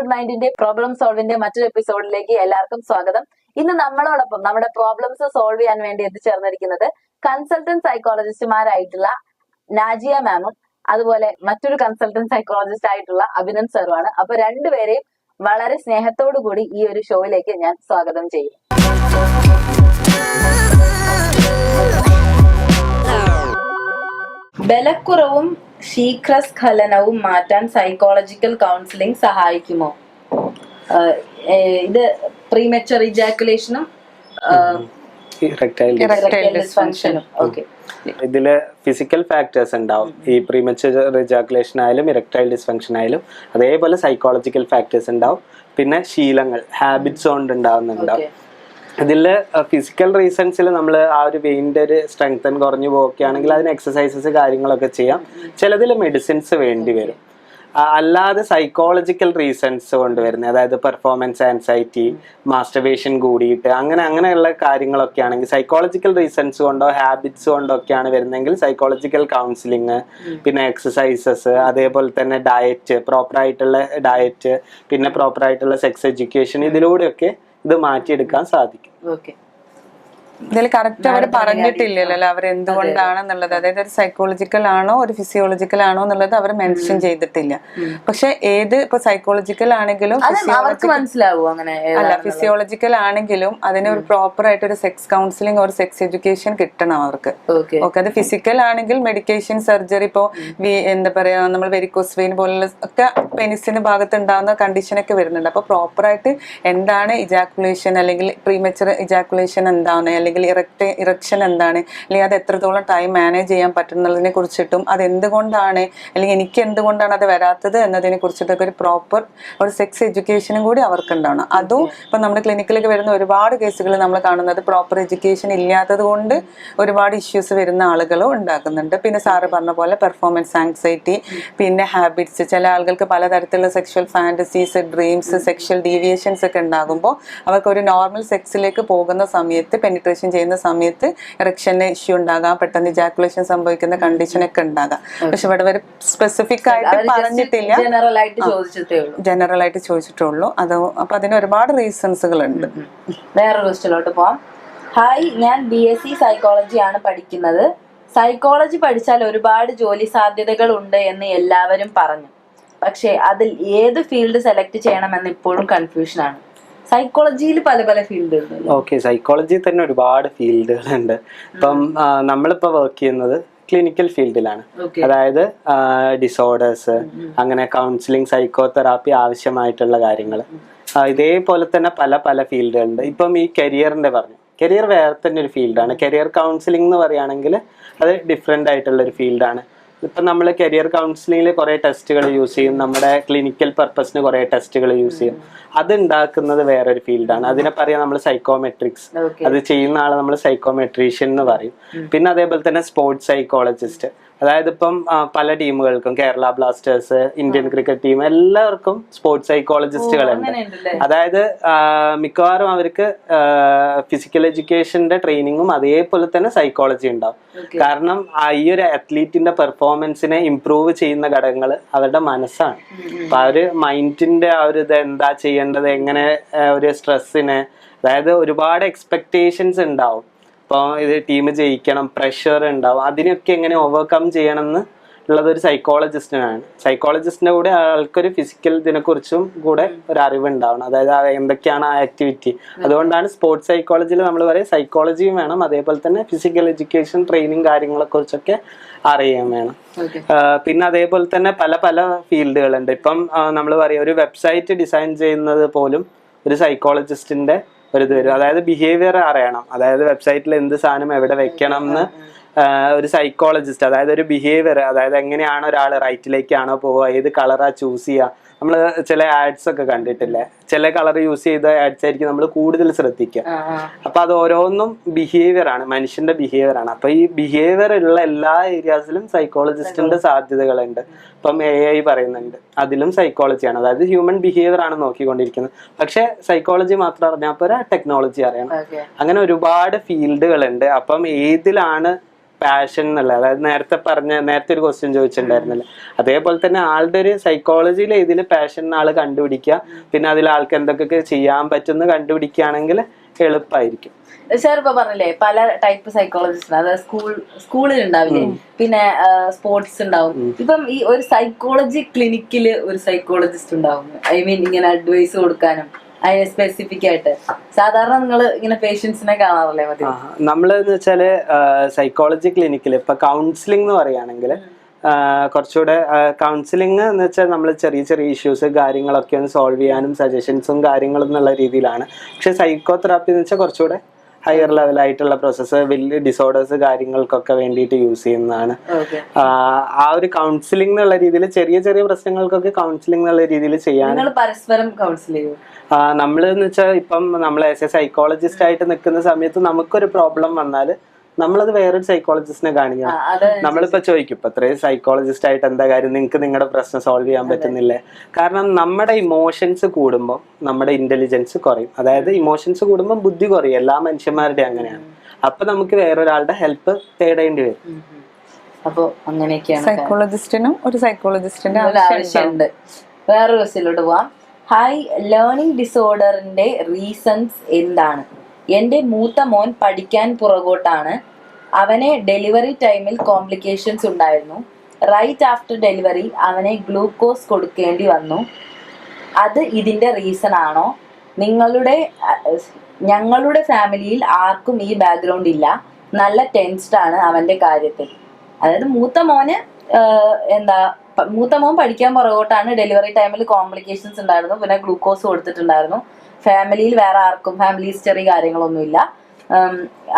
Attitude മൈൻഡിന്റെ problem സോൾവിന്റെ മറ്റൊരു എപ്പിസോഡിലേക്ക് എല്ലാവർക്കും സ്വാഗതം. ഇന്ന് നമ്മളോടൊപ്പം നമ്മുടെ പ്രോബ്ലംസ് സോൾവ് ചെയ്യാൻ വേണ്ടി എത്തിച്ചേർന്നിരിക്കുന്നത് കൺസൾട്ടന്റ് സൈക്കോളജിസ്റ്റുമാരായിട്ടുള്ള നാജിയ മാമും അതുപോലെ മറ്റൊരു കൺസൾട്ടന്റ് സൈക്കോളജിസ്റ്റ് ആയിട്ടുള്ള അഭിനന്ദ് സാറുമാണ് അപ്പൊ രണ്ടുപേരെയും വളരെ സ്നേഹത്തോടു കൂടി ഈ ഒരു ഷോയിലേക്ക് ഞാൻ സ്വാഗതം ചെയ്യും. ബലക്കുറവും ശീഘ്രസ്ഖലനവും മാറ്റാൻ സൈക്കോളജിക്കൽ കൗൺസിലിംഗ് സഹായിക്കുമോ? ഇത് പ്രീമെച്ചർ ഇജാക്കുലേഷനും ഇറക്ടൈൽ ഡിസ്ഫങ്ഷനും ഓക്കെ ഇതിൽ ഫിസിക്കൽ ഫാക്ടേഴ്സ് ഉണ്ടാവും. ഈ പ്രീമച്ചർ റിജാക്കുലേഷൻ ആയാലും ഇറക്ടൈൽ ഡിസ്ഫങ്ഷൻ ആയാലും അതേപോലെ സൈക്കോളജിക്കൽ ഫാക്ടേഴ്സ് ഉണ്ടാവും. പിന്നെ ശീലങ്ങൾ ഹാബിറ്റ്സ് കൊണ്ട് ഉണ്ടാവുന്നുണ്ടാവും. ഇതിൽ ഫിസിക്കൽ റീസൺസിൽ നമ്മൾ ആ ഒരു വെയിന്റെ ഒരു സ്ട്രെങ്തൻ കുറഞ്ഞു പോവുകയാണെങ്കിൽ അതിന് എക്സസൈസസ് കാര്യങ്ങളൊക്കെ ചെയ്യാം. ചിലതിൽ മെഡിസിൻസ് വേണ്ടി വരും. അല്ലാതെ സൈക്കോളജിക്കൽ റീസൺസ് കൊണ്ടുവരുന്നത് അതായത് പെർഫോമൻസ് ആൻസൈറ്റി മാസ്റ്റർവേഷൻ കൂടിയിട്ട് അങ്ങനെ അങ്ങനെയുള്ള കാര്യങ്ങളൊക്കെ ആണെങ്കിൽ സൈക്കോളജിക്കൽ റീസൺസ് കൊണ്ടോ ഹാബിറ്റ്സ് കൊണ്ടോ ഒക്കെയാണ് വരുന്നതെങ്കിൽ സൈക്കോളജിക്കൽ കൗൺസിലിങ് പിന്നെ എക്സസൈസസ് അതേപോലെ തന്നെ ഡയറ്റ് പ്രോപ്പറായിട്ടുള്ള ഡയറ്റ് പിന്നെ പ്രോപ്പറായിട്ടുള്ള സെക്സ് എഡ്യൂക്കേഷൻ ഇതിലൂടെയൊക്കെ ഇത് മാറ്റിയെടുക്കാൻ സാധിക്കും. ഇതിൽ കറക്റ്റ് അവർ പറഞ്ഞിട്ടില്ലല്ലോ അവർ എന്തുകൊണ്ടാണെന്നുള്ളത്. അതായത് ഒരു സൈക്കോളജിക്കൽ ആണോ ഒരു ഫിസിയോളജിക്കൽ ആണോ എന്നുള്ളത് അവർ മെൻഷൻ ചെയ്തിട്ടില്ല. പക്ഷെ ഏത് ഇപ്പൊ സൈക്കോളജിക്കൽ ആണെങ്കിലും അല്ല ഫിസിയോളജിക്കൽ ആണെങ്കിലും അതിന് ഒരു പ്രോപ്പർ ആയിട്ട് ഒരു സെക്സ് കൗൺസിലിംഗ് ഒരു സെക്സ് എഡ്യൂക്കേഷൻ കിട്ടണം അവർക്ക്. ഓക്കെ. ഓക്കെ അത് ഫിസിക്കൽ ആണെങ്കിൽ മെഡിക്കേഷൻ സർജറി ഇപ്പോ എന്താ പറയാ നമ്മൾ വെരിക്കോസ് വെയിൻ പോലുള്ള ഒക്കെ പെനിസിന് ഭാഗത്ത് ഉണ്ടാകുന്ന കണ്ടീഷനൊക്കെ വരുന്നുണ്ട്. അപ്പൊ പ്രോപ്പറായിട്ട് എന്താണ് ഇജാക്കുലേഷൻ അല്ലെങ്കിൽ പ്രീമെച്ചർ ഇജാക്കുലേഷൻ എന്താണ് അല്ലെങ്കിൽ ഇറക്ട് ഇറക്ഷൻ എന്താണ്? അല്ലെങ്കിൽ അത് എത്രത്തോളം ടൈം മാനേജ് ചെയ്യാൻ പറ്റുന്നതിനെ കുറിച്ചിട്ടും അത് എന്തുകൊണ്ടാണ് അല്ലെങ്കിൽ എനിക്ക് എന്തുകൊണ്ടാണ് അത് വരാത്തത് എന്നതിനെ കുറിച്ചിട്ടൊക്കെ ഒരു പ്രോപ്പർ ഒരു സെക്സ് എഡ്യൂക്കേഷനും കൂടി അവർക്ക് ഉണ്ടാവണം അതും ഇപ്പം നമ്മുടെ ക്ലിനിക്കിലേക്ക് വരുന്ന ഒരുപാട് കേസുകൾ നമ്മൾ കാണുന്നത് പ്രോപ്പർ എഡ്യൂക്കേഷൻ ഇല്ലാത്തത് കൊണ്ട് ഒരുപാട് ഇഷ്യൂസ് വരുന്ന ആളുകളും ഉണ്ടാക്കുന്നുണ്ട്. പിന്നെ സാറ് പറഞ്ഞ പോലെ പെർഫോമൻസ് ആങ്സൈറ്റി പിന്നെ ഹാബിറ്റ്സ് ചില ആളുകൾക്ക് പലതരത്തിലുള്ള sexual fantasies dreams sexual deviations ഒക്കെ ഉണ്ടാകുമ്പോൾ അവർക്ക് ഒരു നോർമൽ സെക്സിലേക്ക് പോകുന്ന സമയത്ത് പെനിട്രേഷൻ ചെയ്യുന്ന സമയത്ത് ഇറക്ഷന്റെ ഇഷ്യൂ ഉണ്ടാകാം പെട്ടെന്ന് ഇജാക്കുലേഷൻ സംഭവിക്കുന്ന കണ്ടീഷൻ ഒക്കെ ഉണ്ടാകാം. പക്ഷെ ഇവിടെ വരെ സ്പെസിഫിക് ആയിട്ട് പറഞ്ഞിട്ടില്ല. ജനറൽ ആയിട്ട് ചോദിച്ചിട്ടുള്ളൂ. അത് അപ്പൊ അതിന് ഒരുപാട് റീസൺസുകൾ ഉണ്ട് വേറൊരു ക്വസ്റ്റിലോട്ട് പോവാം. ഹായ് ഞാൻ ബി എസ് സി സൈക്കോളജി ആണ് പഠിക്കുന്നത്. സൈക്കോളജി പഠിച്ചാൽ ഒരുപാട് ജോലി സാധ്യതകൾ ഉണ്ട് എന്ന് എല്ലാവരും പറഞ്ഞു. പക്ഷേ അതിൽ ഏത് ഫീൽഡ് സെലക്ട് ചെയ്യണമെന്ന് ഇപ്പോഴും കൺഫ്യൂഷൻ ആണ്. സൈക്കോളജിയിൽ പല പല ഫീൽഡ് ഉണ്ട് ഓക്കെ സൈക്കോളജി തന്നെ ഒരുപാട് ഫീൽഡുകളുണ്ട് ഇപ്പം നമ്മളിപ്പോ വർക്ക് ചെയ്യുന്നത് ക്ലിനിക്കൽ ഫീൽഡിലാണ് അതായത് ഡിസോർഡേഴ്സ് അങ്ങനെ കൗൺസിലിംഗ് സൈക്കോതെറാപ്പി ആവശ്യമായിട്ടുള്ള കാര്യങ്ങൾ ഇതേപോലെ തന്നെ പല പല ഫീൽഡുകളുണ്ട് ഇപ്പം ഈ കരിയറിന്റെ പറഞ്ഞു. കരിയർ വേറെ തന്നെ ഒരു ഫീൽഡാണ് കരിയർ കൗൺസിലിംഗ് എന്ന് പറയുകയാണെങ്കിൽ അത് ഡിഫറെന്റ് ആയിട്ടുള്ള ഒരു ഫീൽഡാണ് ഇപ്പം നമ്മൾ കരിയർ കൗൺസിലിംഗിൽ കുറേ ടെസ്റ്റുകൾ യൂസ് ചെയ്യും. നമ്മുടെ ക്ലിനിക്കൽ പർപ്പസിന് കുറേ ടെസ്റ്റുകൾ യൂസ് ചെയ്യും. അത് ഉണ്ടാക്കുന്നത് വേറൊരു ഫീൽഡാണ് അതിനെ പറയാം നമ്മൾ സൈക്കോമെട്രിക്സ് അത് ചെയ്യുന്ന ആളെ നമ്മൾ സൈക്കോമെട്രീഷ്യൻ എന്ന് പറയും. പിന്നെ അതേപോലെ തന്നെ സ്പോർട്സ് സൈക്കോളജിസ്റ്റ് അതായത് ഇപ്പം പല ടീമുകൾക്കും Kerala Blasters Indian cricket team എല്ലാവർക്കും സ്പോർട്സ് സൈക്കോളജിസ്റ്റുകളുണ്ട്. അതായത് മിക്കവാറും അവർക്ക് ഫിസിക്കൽ എഡ്യൂക്കേഷന്റെ ട്രെയിനിങ്ങും അതേപോലെ തന്നെ സൈക്കോളജി ഉണ്ടാവും. കാരണം ഈ ഒരു അത്ലീറ്റിന്റെ പെർഫോമൻസിനെ ഇംപ്രൂവ് ചെയ്യുന്ന ഘടകങ്ങൾ അവരുടെ മനസ്സാണ്. അപ്പൊ ആ ഒരു മൈൻഡിന്റെ ആ ഒരു ഇത് എന്താ ചെയ്യേണ്ടത് എങ്ങനെ ഒരു സ്ട്രെസ്സിനെ അതായത് ഒരുപാട് എക്സ്പെക്ടേഷൻസ് ഉണ്ടാവും. ഇപ്പോൾ ഇത് ടീം ജയിക്കണം പ്രഷർ ഉണ്ടാവും. അതിനൊക്കെ എങ്ങനെ ഓവർകം ചെയ്യണം എന്ന് ഉള്ളത് ഒരു സൈക്കോളജിസ്റ്റിനാണ് സൈക്കോളജിസ്റ്റിന്റെ കൂടെ ആൾക്കൊരു ഫിസിക്കൽ ഇതിനെക്കുറിച്ചും കൂടെ ഒരു അറിവ് ഉണ്ടാവണം അതായത് എന്തൊക്കെയാണ് ആ ആക്ടിവിറ്റി അതുകൊണ്ടാണ് സ്പോർട്സ് സൈക്കോളജിയിൽ നമ്മൾ പറയും സൈക്കോളജിയും വേണം അതേപോലെ തന്നെ ഫിസിക്കൽ എഡ്യൂക്കേഷൻ ട്രെയിനിങ് കാര്യങ്ങളെ കുറിച്ചൊക്കെ അറിയാൻ വേണം. പിന്നെ അതേപോലെ തന്നെ പല പല ഫീൽഡുകളുണ്ട് ഇപ്പം നമ്മൾ പറയും ഒരു വെബ്സൈറ്റ് ഡിസൈൻ ചെയ്യുന്നത് പോലും ഒരു സൈക്കോളജിസ്റ്റിന്റെ ഒരു ഇത് വരും. അതായത് ബിഹേവിയർ അറിയണം. അതായത് വെബ്സൈറ്റിൽ എന്ത് സാധനം എവിടെ വെക്കണം എന്ന് ഒരു സൈക്കോളജിസ്റ്റ് അതായത് ഒരു ബിഹേവിയർ അതായത് എങ്ങനെയാണ് ഒരാൾ റൈറ്റിലേക്കാണോ പോവുക ഏത് കളറാ ചൂസ് ചെയ്യുക നമ്മൾ ചില ആഡ്സ് ഒക്കെ കണ്ടിട്ടില്ലേ? ചില കളർ യൂസ് ചെയ്ത ആഡ്സ് ആയിരിക്കും നമ്മൾ കൂടുതൽ ശ്രദ്ധിക്കുക. അപ്പൊ അത് ഓരോന്നും ബിഹേവിയർ ആണ് മനുഷ്യന്റെ ബിഹേവിയർ ആണ്. അപ്പൊ ഈ ബിഹേവിയർ ഉള്ള എല്ലാ ഏരിയാസിലും സൈക്കോളജിസ്റ്റിന്റെ സാധ്യതകളുണ്ട്. ഇപ്പം എ ഐ പറയുന്നുണ്ട്. അതിലും സൈക്കോളജി ആണ്. അതായത് ഹ്യൂമൻ ബിഹേവിയർ ആണ് നോക്കിക്കൊണ്ടിരിക്കുന്നത്. പക്ഷെ സൈക്കോളജി മാത്രം അറിഞ്ഞാൽ പോരാ ടെക്നോളജി അറിയണം. അങ്ങനെ ഒരുപാട് ഫീൽഡുകളുണ്ട് അപ്പം ഏതിലാണ് പാഷൻ എന്നുള്ള അതായത് നേരത്തെ പറഞ്ഞ നേരത്തെ ഒരു ക്വസ്റ്റ്യൻ ചോദിച്ചിട്ടുണ്ടായിരുന്നല്ലോ. അതേപോലെ തന്നെ ആളുടെ ഒരു സൈക്കോളജിയിൽ ഇതിൽ പാഷൻ ആൾ കണ്ടുപിടിക്കുക. പിന്നെ അതിൽ ആൾക്ക് എന്തൊക്കെ ചെയ്യാൻ പറ്റുമെന്ന് കണ്ടുപിടിക്കുകയാണെങ്കിൽ എളുപ്പമായിരിക്കും സാർ ഇപ്പൊ പറഞ്ഞില്ലേ പല ടൈപ്പ് സൈക്കോളജിസ്റ്റ് അതായത് സ്കൂൾ സ്കൂളിൽ ഉണ്ടാവില്ലേ? പിന്നെ സ്പോർട്സ് ഉണ്ടാവും. ഇപ്പം ഈ ഒരു സൈക്കോളജി ക്ലിനിക്കിൽ ഒരു സൈക്കോളജിസ്റ്റ് ഉണ്ടാവും. ഐ മീൻ ഇങ്ങനെ അഡ്വൈസ് കൊടുക്കാനും. അതിന് സ്പെസിഫിക് ആയിട്ട്. സാധാരണ നിങ്ങൾ ഇങ്ങനെ പേഷ്യൻസിനെ കാണാറില്ലേ മതി? നമ്മളെന്ന് വെച്ചാൽ സൈക്കോളജി ക്ലിനിക്കിൽ ഇപ്പൊ കൗൺസിലിംഗ് എന്ന് പറയുകയാണെങ്കിൽ കുറച്ചുകൂടെ കൗൺസിലിംഗ് എന്ന് വെച്ചാൽ നമ്മൾ ചെറിയ ചെറിയ ഇഷ്യൂസ് കാര്യങ്ങളൊക്കെ ഒന്ന് സോൾവ് ചെയ്യാനും സജഷൻസും കാര്യങ്ങളും എന്നുള്ള രീതിയിലാണ്. പക്ഷെ സൈക്കോ തെറാപ്പി എന്ന് വെച്ചാൽ കുറച്ചുകൂടെ ഹയർ ലെവലായിട്ടുള്ള പ്രോസസ്സ് വലിയ ഡിസോർഡേഴ്സ് കാര്യങ്ങൾക്കൊക്കെ വേണ്ടിയിട്ട് യൂസ് ചെയ്യുന്നതാണ്. ആ ഒരു കൗൺസിലിംഗ് എന്നുള്ള രീതിയിൽ ചെറിയ ചെറിയ പ്രശ്നങ്ങൾക്കൊക്കെ കൗൺസിലിംഗ് എന്നുള്ള രീതിയിൽ ചെയ്യാൻ പരസ്പരം കൗൺസിൽ ചെയ്യും? നമ്മൾ എന്ന് വെച്ചാൽ ഇപ്പം നമ്മൾ ആസ് എ സൈക്കോളജിസ്റ്റ് ആയിട്ട് നിൽക്കുന്ന സമയത്ത് നമുക്കൊരു പ്രോബ്ലം വന്നാൽ നമ്മളത് വേറൊരു സൈക്കോളജിസ്റ്റിനെ കാണിക്കണം. നമ്മളിപ്പോ ചോദിക്കും ഇപ്പൊ ഇത്രയും സൈക്കോളജിസ്റ്റ് ആയിട്ട് എന്താ കാര്യം? നിങ്ങൾക്ക് നിങ്ങളുടെ പ്രശ്നം സോൾവ് ചെയ്യാൻ പറ്റുന്നില്ലേ? കാരണം നമ്മുടെ ഇമോഷൻസ് കൂടുമ്പോൾ നമ്മുടെ ഇന്റലിജൻസ് കുറയും. അതായത് ഇമോഷൻസ് കൂടുമ്പോൾ ബുദ്ധി കുറയും. എല്ലാ മനുഷ്യന്മാരുടെ അങ്ങനെയാണ്. അപ്പൊ നമുക്ക് വേറൊരാളുടെ ഹെൽപ്പ് തേടേണ്ടി വരും. അപ്പോൾ അങ്ങനെയൊക്കെയാണ് സൈക്കോളജിസ്റ്റിനും ഒരു സൈക്കോളജിസ്റ്റിന്റെ ആവശ്യം ആവശ്യമുണ്ട്. വേറെ ബസ്സിലോട്ട് പോവാം. ഹായ് ലേണിംഗ് ഡിസോർഡറിന്റെ റീസൺസ് എന്താണ്? എന്റെ മൂത്ത മോൻ പഠിക്കാൻ പുറകോട്ടാണ്. അവനെ ഡെലിവറി ടൈമിൽ കോംപ്ലിക്കേഷൻസ് ഉണ്ടായിരുന്നു. റൈറ്റ് ആഫ്റ്റർ ഡെലിവറി അവനെ ഗ്ലൂക്കോസ് കൊടുക്കേണ്ടി വന്നു. അത് ഇതിന്റെ റീസൺ ആണോ? നിങ്ങളുടെ ഞങ്ങളുടെ ഫാമിലിയിൽ ആർക്കും ഈ ബാക്ക്ഗ്രൗണ്ട് ഇല്ല. നല്ല ടെൻസ്ഡ് ആണ് അവന്റെ കാര്യത്തിൽ. അതായത് മൂത്ത മോന് എന്താ മൂത്ത മോൻ പഠിക്കാൻ പുറകോട്ടാണ് ഡെലിവറി ടൈമിൽ കോംപ്ലിക്കേഷൻസ് ഉണ്ടായിരുന്നു. പിന്നെ ഗ്ലൂക്കോസ് കൊടുത്തിട്ടുണ്ടായിരുന്നു. ഫാമിലിയിൽ വേറെ ആർക്കും ഫാമിലി ഹിസ്റ്ററി കാര്യങ്ങളൊന്നുമില്ല.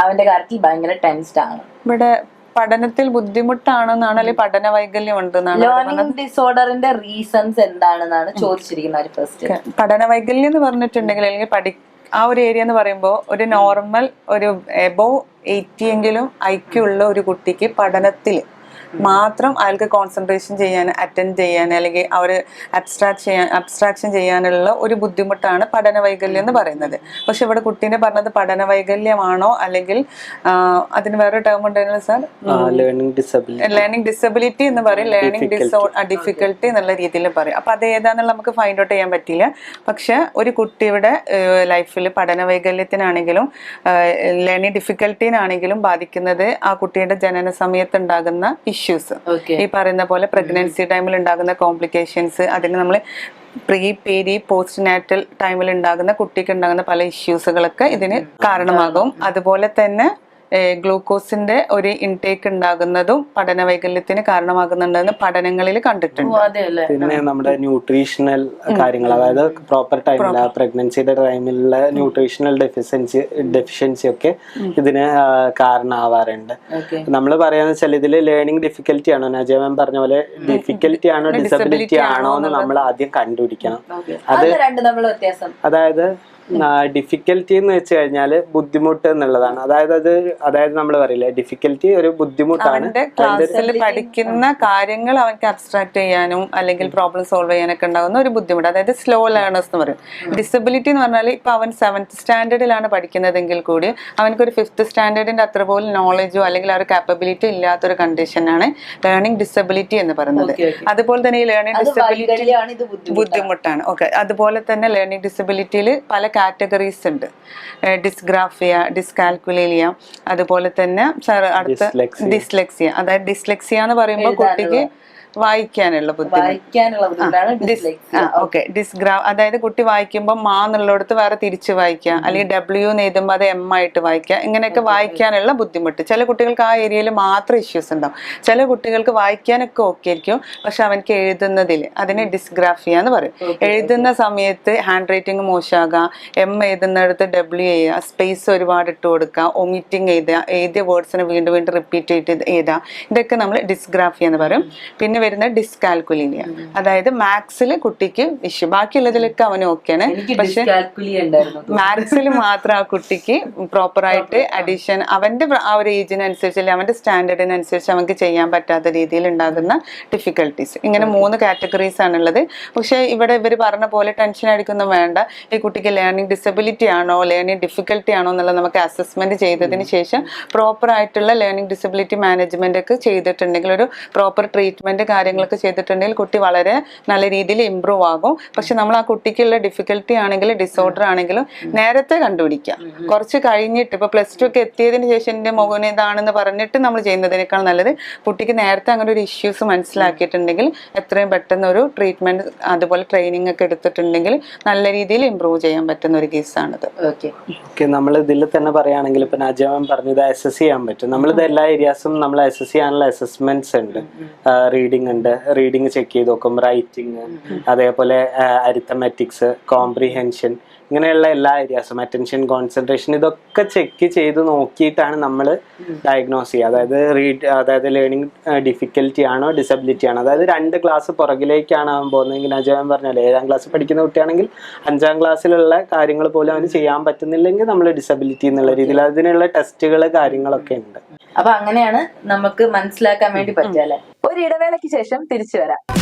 അവന്റെ കാര്യത്തിൽ ഭയങ്കര ടെൻസ്ഡ് ആണ്. ഇവിടെ പഠനത്തിൽ ബുദ്ധിമുട്ടാണെന്നാണ് അല്ലെങ്കിൽ പഠന വൈകല്യം ഉണ്ടെന്നാണ് ലേണിംഗ് ഡിസോർഡറിന്റെ റീസൺസ് എന്താണെന്നാണ് ചോദിച്ചിരിക്കുന്നത് ഫസ്റ്റ് പഠന വൈകല്യം എന്ന് പറഞ്ഞിട്ടുണ്ടെങ്കിൽ അല്ലെങ്കിൽ പഠി ആ ഒരു ഏരിയ എന്ന് പറയുമ്പോൾ ഒരു നോർമൽ ഒരു എബോവ് എയ്റ്റി എങ്കിലും ഐക്യു ഉള്ള ഒരു കുട്ടിക്ക് പഠനത്തിൽ മാത്രം അയാൾക്ക് കോൺസെൻട്രേഷൻ ചെയ്യാൻ അറ്റൻഡ് ചെയ്യാൻ അല്ലെങ്കിൽ അവർ അബ്സ്ട്രാക്ട് ചെയ്യാൻ അബ്സ്ട്രാക്ഷൻ ചെയ്യാനുള്ള ഒരു ബുദ്ധിമുട്ടാണ് പഠന വൈകല്യം എന്ന് പറയുന്നത്. പക്ഷെ ഇവിടെ കുട്ടീനെ പറഞ്ഞത് പഠന വൈകല്യമാണോ അല്ലെങ്കിൽ അതിന് വേറെ ടേം ഉണ്ടായിരുന്നു സാർ ലേണിംഗ് ഡിസബിലിറ്റി എന്ന് പറയും. ലേണിംഗ് ഡിസോ ഡിഫിക്കൽട്ടി എന്നുള്ള രീതിയിൽ പറയും. അപ്പൊ അത് ഏതാണെന്നുള്ള നമുക്ക് ഫൈൻഡ് ഔട്ട് ചെയ്യാൻ പറ്റില്ല പക്ഷെ ഒരു കുട്ടിയുടെ ലൈഫിൽ പഠന വൈകല്യത്തിനാണെങ്കിലും ലേണിംഗ് ഡിഫിക്കൽട്ടിനാണെങ്കിലും ബാധിക്കുന്നത് ആ കുട്ടിയുടെ ജനന സമയത്ത് ഉണ്ടാകുന്ന ഇഷ്യൂസ് ഈ പറയുന്ന പോലെ പ്രഗ്നൻസി ടൈമിൽ ഉണ്ടാകുന്ന കോംപ്ലിക്കേഷൻസ് അതിന് നമ്മൾ പ്രീ പേരി പോസ്റ്റ് നാറ്റൽ ടൈമിൽ ഉണ്ടാകുന്ന കുട്ടിക്ക് ഉണ്ടാകുന്ന പല ഇഷ്യൂസുകളൊക്കെ ഇതിന് കാരണമാകും. അതുപോലെ തന്നെ ഗ്ലൂക്കോസിന്റെ ഒരു ഇൻടേക്ക് ഉണ്ടാകുന്നതും പഠന വൈകല്യത്തിന് കാരണമാകുന്നുണ്ടെന്ന് പഠനങ്ങളിൽ കണ്ടിട്ടുണ്ട്. അതെ അല്ലേ പിന്നെ നമ്മുടെ ന്യൂട്രീഷണൽ കാര്യങ്ങൾ അതായത് പ്രോപ്പർ ടൈമിൽ പ്രഗ്നൻസിയുടെ ടൈമിലുള്ള ന്യൂട്രീഷണൽ ഡെഫിഷ്യൻസി ഡെഫിഷ്യൻസി ഒക്കെ ഇതിന് കാരണമാവാറുണ്ട്. നമ്മൾ പറയാന്ന് വെച്ചാൽ ഇതിൽ ലേണിംഗ് ഡിഫിക്കൽറ്റി ആണോ? നജ മാം പറഞ്ഞ പോലെ ഡിഫിക്കൽറ്റി ആണോ ഡിസബിലിറ്റി ആണോ എന്ന് നമ്മൾ ആദ്യം കണ്ടുപിടിക്കണം. അത് രണ്ടും തമ്മിലുള്ള വ്യത്യാസം? അതായത് ഡിഫിക്കൽറ്റി എന്ന് വെച്ച് കഴിഞ്ഞാൽ ബുദ്ധിമുട്ട് എന്നുള്ളതാണ്. അതായത് അത് അതായത് നമ്മൾ പറയില്ലേ ഡിഫിക്കൽറ്റി ഒരു ബുദ്ധിമുട്ടാണ്. ക്ലാസ്സിൽ പഠിക്കുന്ന കാര്യങ്ങൾ അവൻക്ക് അബ്സ്ട്രാക്ട് ചെയ്യാനും അല്ലെങ്കിൽ പ്രോബ്ലം സോൾവ് ചെയ്യാനൊക്കെ ഉണ്ടാകുന്ന ഒരു ബുദ്ധിമുട്ട്. അതായത് സ്ലോ ലേണേഴ്സ് എന്ന് പറയും. ഡിസബിലിറ്റി എന്ന് പറഞ്ഞാൽ ഇപ്പൊ അവൻ സെവൻത് സ്റ്റാൻഡേർഡിലാണ് പഠിക്കുന്നതെങ്കിൽ കൂടി അവനക്ക് ഒരു ഫിഫ്ത്ത് സ്റ്റാൻഡേർഡിന്റെ അത്ര പോലും നോളജോ അല്ലെങ്കിൽ ആ ഒരു കാപ്പബിലിറ്റി ഇല്ലാത്തൊരു കണ്ടീഷനാണ് ലേണിംഗ് ഡിസബിലിറ്റി എന്ന് പറയുന്നത്. അതുപോലെ തന്നെ ഈ ലേണിംഗ് ഡിസബിലിറ്റി ബുദ്ധിമുട്ടാണ്. ഓക്കെ അതുപോലെ തന്നെ ലേണിംഗ് ഡിസബിലിറ്റിയിൽ പല കാറ്റഗറീസ് ഉണ്ട്. ഡിസ്ഗ്രാഫിയ ഡിസ്കാൽക്കുലേലിയ അതുപോലെ തന്നെ സാർ അടുത്ത ഡിസ്ലെക്സിയ അതായത് ഡിസ്ലെക്സിയ എന്ന് പറയുമ്പോൾ കുട്ടിക്ക് വായിക്കാനുള്ള ബുദ്ധിമുട്ട്. വായിക്കാനുള്ള. ഓക്കെ. ഡിസ്ഗ്രാ അതായത് കുട്ടി വായിക്കുമ്പോൾ മാ എന്നുള്ളടത്ത് വേറെ തിരിച്ച് വായിക്കുക അല്ലെങ്കിൽ ഡബ്ല്യു എന്ന് എഴുതുമ്പോൾ അത് എം ആയിട്ട് വായിക്കുക ഇങ്ങനെയൊക്കെ വായിക്കാനുള്ള ബുദ്ധിമുട്ട്. ചില കുട്ടികൾക്ക് ആ ഏരിയയിൽ മാത്രം ഇഷ്യൂസ് ഉണ്ടാവും. ചില കുട്ടികൾക്ക് വായിക്കാനൊക്കെ ഓക്കെ ആയിരിക്കും. പക്ഷെ അവനക്ക് എഴുതുന്നതിൽ അതിനെ ഡിസ്ഗ്രാഫിയ എന്ന് പറയും. എഴുതുന്ന സമയത്ത് ഹാൻഡ് റൈറ്റിംഗ് മോശമാകാം. എം എഴുതുന്നിടത്ത് ഡബ്ല്യു ചെയ്യുക സ്പേസ് ഒരുപാട് ഇട്ട് കൊടുക്കുക. ഒമിറ്റിംഗ് എഴുതുക. എഴുതിയ വേർഡ്സിനെ വീണ്ടും വീണ്ടും റിപ്പീറ്റ് ചെയ്ത് എഴുതുക. ഇതൊക്കെ നമ്മൾ ഡിസ്ഗ്രാഫിയ എന്ന് പറയും. പിന്നെ വരുന്ന ഡിസ്കാൽക്കുലിനിയ. അതായത് മാത്സിൽ കുട്ടിക്ക് ഇഷ്യൂ ബാക്കിയുള്ളതിലൊക്കെ അവന് ഓക്കെയാണ്. പക്ഷെ മാത്സിൽ മാത്രം ആ കുട്ടിക്ക് പ്രോപ്പറായിട്ട് അഡീഷൻ അവന്റെ ആ ഒരു ഏജിനനുസരിച്ച് അല്ലെങ്കിൽ അവന്റെ സ്റ്റാൻഡേർഡിനനുസരിച്ച് അവർക്ക് ചെയ്യാൻ പറ്റാത്ത രീതിയിൽ ഉണ്ടാകുന്ന ഡിഫിക്കൽട്ടീസ് ഇങ്ങനെ മൂന്ന് കാറ്റഗറീസ് ആണുള്ളത്. പക്ഷെ ഇവിടെ ഇവർ പറഞ്ഞ പോലെ ടെൻഷൻ അടിക്കൊന്നും വേണ്ട. ഈ കുട്ടിക്ക് ലേണിംഗ് ഡിസബിലിറ്റി ആണോ ലേണിംഗ് ഡിഫിക്കൽട്ടി ആണോ എന്നുള്ളത് നമുക്ക് അസസ്മെന്റ് ചെയ്തതിന് ശേഷം പ്രോപ്പർ ആയിട്ടുള്ള ലേണിംഗ് ഡിസബിലിറ്റി മാനേജ്മെന്റ് ഒക്കെ ചെയ്തിട്ടുണ്ടെങ്കിൽ ഒരു പ്രോപ്പർ ട്രീറ്റ്മെന്റ് കാര്യങ്ങളൊക്കെ ചെയ്തിട്ടുണ്ടെങ്കിൽ കുട്ടി വളരെ നല്ല രീതിയിൽ ഇമ്പ്രൂവ് ആകും. പക്ഷെ നമ്മൾ ആ കുട്ടിക്കുള്ള ഡിഫിക്കൽട്ടി ആണെങ്കിലും ഡിസോർഡർ ആണെങ്കിലും നേരത്തെ കണ്ടുപിടിക്കാം കുറച്ച് കഴിഞ്ഞിട്ട് ഇപ്പൊ പ്ലസ് ടു ഒക്കെ എത്തിയതിന് ശേഷം എന്റെ മുഖം ഇതാണെന്ന് പറഞ്ഞിട്ട് നമ്മൾ ചെയ്യുന്നതിനേക്കാൾ നല്ലത് കുട്ടിക്ക് നേരത്തെ അങ്ങനെ ഒരു ഇഷ്യൂസ് മനസ്സിലാക്കിയിട്ടുണ്ടെങ്കിൽ എത്രയും പെട്ടെന്ന് ഒരു ട്രീറ്റ്മെന്റ് അതുപോലെ ട്രെയിനിങ് ഒക്കെ എടുത്തിട്ടുണ്ടെങ്കിൽ നല്ല രീതിയിൽ ഇമ്പ്രൂവ് ചെയ്യാൻ പറ്റുന്ന ഒരു കേസാണിത് ഓക്കെ ഓക്കെ നമ്മൾ ഇതിൽ തന്നെ പറയുകയാണെങ്കിൽ ഇപ്പൊ നജീവൻ പറഞ്ഞത് അസസ് ചെയ്യാൻ പറ്റും. നമ്മളിത് എല്ലാ ഏരിയാസും നമ്മൾ അസസ് ചെയ്യാനുള്ള അസസ്മെന്റ്സ് ഉണ്ട്. റീഡിംഗ് ഉണ്ട്. റീഡിങ് ചെക്ക് ചെയ്ത് നോക്കും. റൈറ്റിംഗ് അതേപോലെ അരിത്തമാറ്റിക്സ് കോംപ്രിഹെൻഷൻ ഇങ്ങനെയുള്ള എല്ലാ ഏരിയാസും അറ്റൻഷൻ കോൺസെൻട്രേഷൻ ഇതൊക്കെ ചെക്ക് ചെയ്ത് നോക്കിയിട്ടാണ് നമ്മൾ ഡയഗ്നോസ് ചെയ്യുക. അതായത് റീഡ് അതായത് ലേണിംഗ് ഡിഫിക്കൽറ്റി ആണോ ഡിസബിലിറ്റി ആണോ? അതായത് രണ്ട് ക്ലാസ് പുറകിലേക്കാണ് അവൻ പോകുന്നതെങ്കിൽ അജയൻ പറഞ്ഞാൽ ഏഴാം ക്ലാസ് പഠിക്കുന്ന കുട്ടിയാണെങ്കിൽ അഞ്ചാം ക്ലാസ്സിലുള്ള കാര്യങ്ങൾ പോലും അവന് ചെയ്യാൻ പറ്റുന്നില്ലെങ്കിൽ നമ്മൾ ഡിസബിലിറ്റി എന്നുള്ള രീതിയിൽ അതിനുള്ള ടെസ്റ്റുകൾ കാര്യങ്ങളൊക്കെ ഉണ്ട്. അപ്പൊ അങ്ങനെയാണ് നമുക്ക് മനസ്സിലാക്കാൻ വേണ്ടി പറ്റുക ഒരു ഇടവേളയ്ക്ക് ശേഷം തിരിച്ചു വരാം